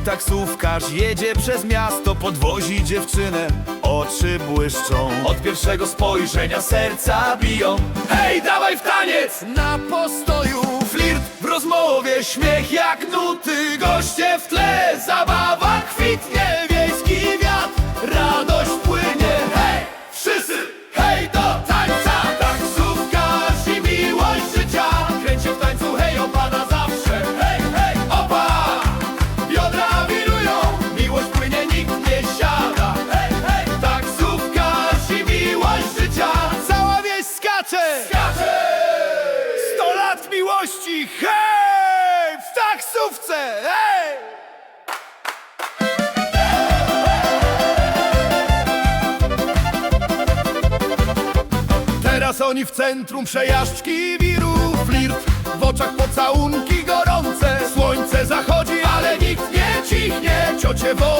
taksówkarz jedzie przez miasto, podwozi dziewczynę Oczy błyszczą. Od pierwszego spojrzenia serca biją. Hej, dawaj w taniec! Na postoju flirt w rozmowie Śmiech jak nuty, goście w tle Zabawa skacze! Skacze! Sto lat miłości, hej! W taksówce, hej! Teraz oni w centrum przejażdżki wiru Flirt, w oczach pocałunki gorące Słońce zachodzi, ale nikt nie cichnie Ciocie wołają,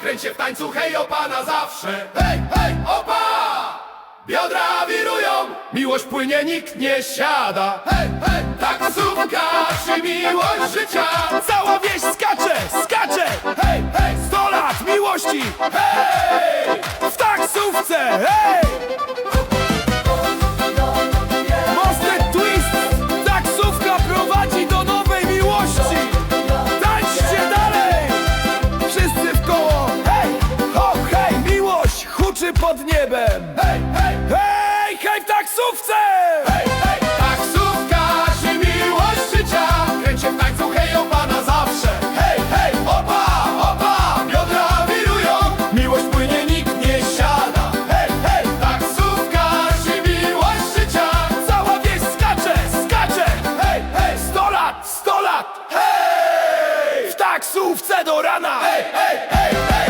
Kręć w tańcu, hej opa na zawsze. Hej, hej, opa! Biodra wirują, miłość płynie, nikt nie siada. Hej, hej, taksówkarz i miłość życia. Cała wieś skacze, skacze. Hej, hej, sto lat miłości. Hej, w taksówce, hej! Pod niebem! Hej, hej! Hej, hej w taksówce! Hej, hej! Taksówkarz i miłość życia! Kręcie w tańcu, hej, opa na zawsze! Hej, hej! Opa, opa! Biodra wirują! Miłość płynie, nikt nie siada! Hej, hej! Taksówkarz i miłość życia! Cała wieś skacze, skacze! Hej, hej! Sto lat, sto lat! Hej! W taksówce do rana! Hej, hej, hej, hej!